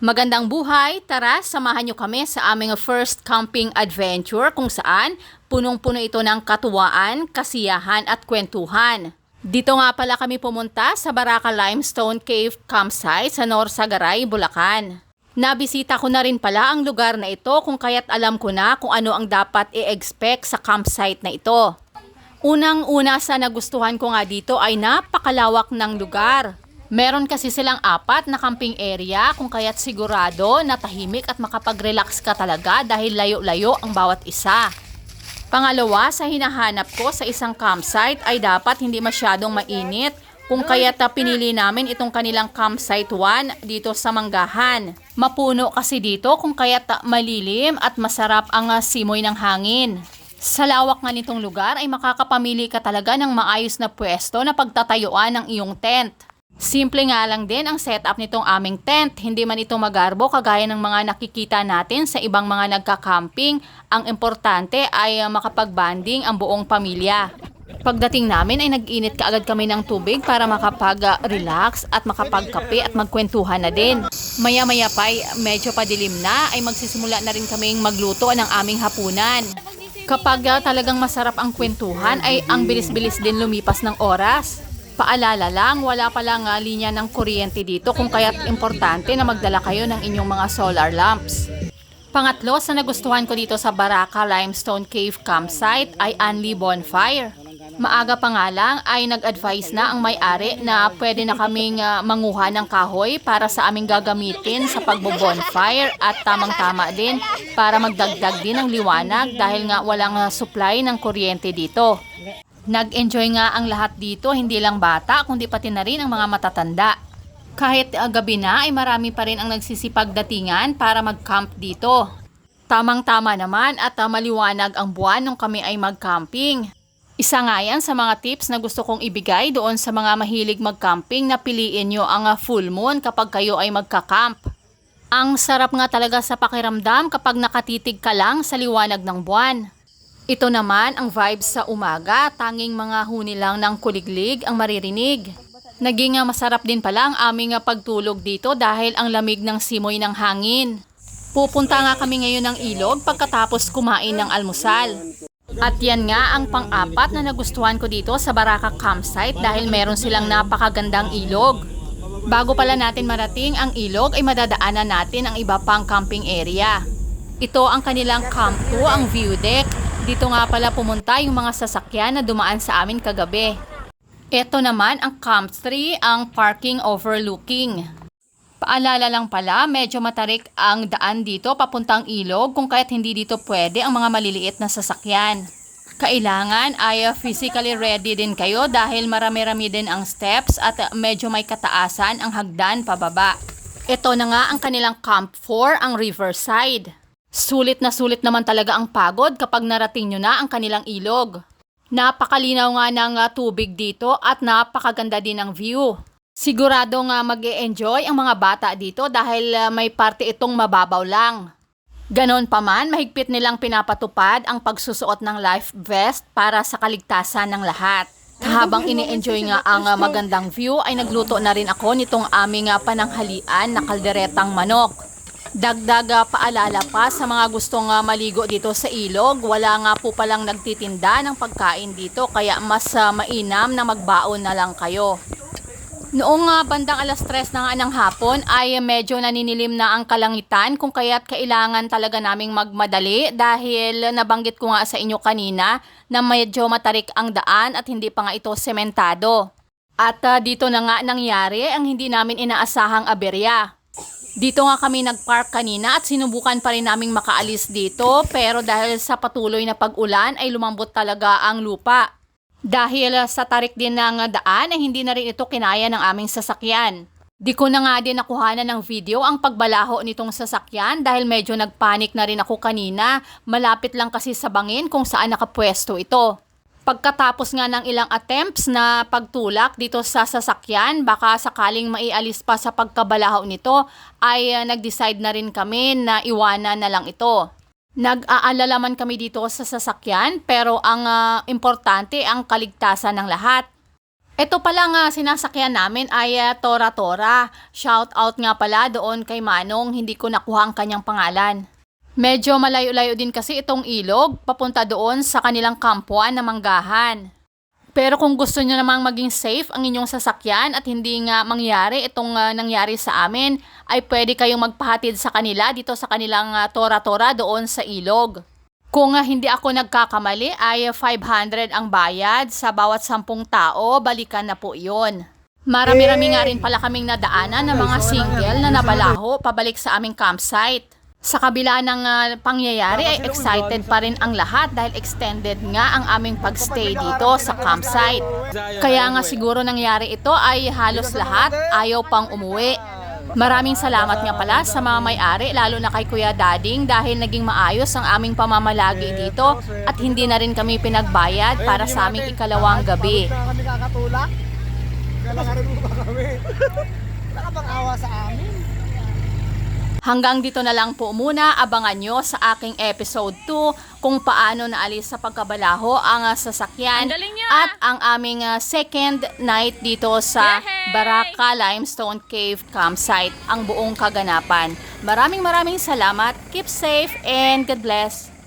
Magandang buhay! Tara, samahan nyo kami sa aming first camping adventure kung saan punong-puno ito ng katuwaan, kasiyahan at kwentuhan. Dito nga pala kami pumunta sa Baraka Limestone Cave Campsite sa Norsagaray, Bulacan. Nabisita ko na rin pala ang lugar na ito kung kaya't alam ko na kung ano ang dapat i-expect sa campsite na ito. Unang-una sa nagustuhan ko nga dito ay napakalawak ng lugar. Meron kasi silang apat na camping area kung kaya't sigurado na tahimik at makapag-relax ka talaga dahil layo-layo ang bawat isa. Pangalawa, sa hinahanap ko sa isang campsite ay dapat hindi masyadong mainit kung kaya't pinili namin itong kanilang campsite 1 dito sa Manggahan. Mapuno kasi dito kung kaya't malilim at masarap ang ah, simoy ng hangin. Sa lawak nga nitong lugar ay makakapamili ka talaga ng maayos na pwesto na pagtatayuan ng iyong tent. Simple nga lang din ang setup nitong aming tent. Hindi man ito magarbo kagaya ng mga nakikita natin sa ibang mga nagka-camping. Ang importante ay uh, makapag-banding ang buong pamilya. Pagdating namin ay nag-init kaagad kami ng tubig para makapag-relax at makapagkape at magkwentuhan na din. Maya-maya pa ay medyo padilim na ay magsisimula na rin kaming magluto ng aming hapunan. Kapag uh, talagang masarap ang kwentuhan ay ang bilis-bilis din lumipas ng oras. Paalala lang, wala palang uh, linya ng kuryente dito kung kaya't importante na magdala kayo ng inyong mga solar lamps. Pangatlo sa nagustuhan ko dito sa Baraka Limestone Cave Campsite ay Anli Bonfire. Maaga pa nga lang ay nag-advise na ang may-ari na pwede na kaming uh, manguha ng kahoy para sa aming gagamitin sa pagbo-bonfire at tamang-tama din para magdagdag din ng liwanag dahil nga walang uh, supply ng kuryente dito. Nag-enjoy nga ang lahat dito, hindi lang bata, kundi pati na rin ang mga matatanda. Kahit uh, gabi na ay marami pa rin ang nagsisipag datingan para mag-camp dito. Tamang-tama naman at uh, maliwanag ang buwan nung kami ay mag-camping. Isa nga yan sa mga tips na gusto kong ibigay doon sa mga mahilig mag-camping na piliin nyo ang uh, full moon kapag kayo ay magka-camp. Ang sarap nga talaga sa pakiramdam kapag nakatitig ka lang sa liwanag ng buwan. Ito naman ang vibes sa umaga, tanging mga huni lang ng kuliglig ang maririnig. Naging masarap din pala ang aming pagtulog dito dahil ang lamig ng simoy ng hangin. Pupunta nga kami ngayon ng ilog pagkatapos kumain ng almusal. At yan nga ang pang-apat na nagustuhan ko dito sa Baraka Campsite dahil meron silang napakagandang ilog. Bago pala natin marating ang ilog ay madadaanan natin ang iba pang camping area. Ito ang kanilang Camp 2, ang view deck. Dito nga pala pumunta yung mga sasakyan na dumaan sa amin kagabi. Ito naman ang Camp 3, ang parking overlooking. Paalala lang pala, medyo matarik ang daan dito papuntang ilog kung kaya't hindi dito pwede ang mga maliliit na sasakyan. Kailangan ay physically ready din kayo dahil marami-rami din ang steps at medyo may kataasan ang hagdan pababa. Ito na nga ang kanilang Camp 4, ang Riverside. Sulit na sulit naman talaga ang pagod kapag narating nyo na ang kanilang ilog. Napakalinaw nga ng uh, tubig dito at napakaganda din ang view. Sigurado nga mag enjoy ang mga bata dito dahil uh, may parte itong mababaw lang. Ganon pa man, mahigpit nilang pinapatupad ang pagsusuot ng life vest para sa kaligtasan ng lahat. Habang ini-enjoy nga ang uh, magandang view ay nagluto na rin ako nitong aming pananghalian na kalderetang manok. Dagdag uh, paalala pa sa mga gustong uh, maligo dito sa ilog, wala nga po palang nagtitinda ng pagkain dito kaya mas uh, mainam na magbaon na lang kayo. Noong uh, bandang alas 3 na nga ng hapon ay medyo naninilim na ang kalangitan kung kaya't kailangan talaga naming magmadali dahil nabanggit ko nga sa inyo kanina na medyo matarik ang daan at hindi pa nga ito sementado. At uh, dito na nga nangyari ang hindi namin inaasahang aberya. Dito nga kami nagpark kanina at sinubukan pa rin naming makaalis dito pero dahil sa patuloy na pag-ulan ay lumambot talaga ang lupa. Dahil sa tarik din ng daan ay hindi na rin ito kinaya ng aming sasakyan. Di ko na nga din nakuhanan ng video ang pagbalaho nitong sasakyan dahil medyo nagpanik na rin ako kanina. Malapit lang kasi sa bangin kung saan nakapwesto ito. Pagkatapos nga ng ilang attempts na pagtulak dito sa sasakyan, baka sakaling maialis pa sa pagkabalaho nito, ay uh, nag-decide na rin kami na iwanan na lang ito. Nag-aalala man kami dito sa sasakyan pero ang uh, importante ang kaligtasan ng lahat. Ito pala nga sinasakyan namin ay ah, Tora Tora. Shout out nga pala doon kay Manong, hindi ko nakuha ang kanyang pangalan. Medyo malayo-layo din kasi itong ilog, papunta doon sa kanilang kampuan na manggahan. Pero kung gusto nyo namang maging safe ang inyong sasakyan at hindi nga mangyari itong ah, nangyari sa amin, ay pwede kayong magpahatid sa kanila dito sa kanilang ah, tora-tora doon sa ilog. Kung ah, hindi ako nagkakamali ay 500 ang bayad sa bawat sampung tao, balikan na po iyon. Marami-rami nga rin pala kaming nadaanan ng mga single na nabalaho pabalik sa aming campsite. Sa kabila ng ah, pangyayari ay excited pa rin ang lahat dahil extended nga ang aming pagstay dito sa campsite. Kaya nga siguro nangyari ito ay halos lahat ayaw pang umuwi. Maraming salamat nga pala sa mga may-ari lalo na kay Kuya Dading dahil naging maayos ang aming pamamalagi dito at hindi na rin kami pinagbayad para sa aming ikalawang gabi. Kaya kami kakatulak. Kailangan mo ba kami? Nakapang-awa sa amin. Hanggang dito na lang po muna, abangan nyo sa aking episode 2 kung paano naalis sa pagkabalaho ang ah, sasakyan niya! at ang aming ah, second night dito sa Yehey! Baraka Limestone Cave Campsite, ang buong kaganapan. Maraming maraming salamat, keep safe and God bless!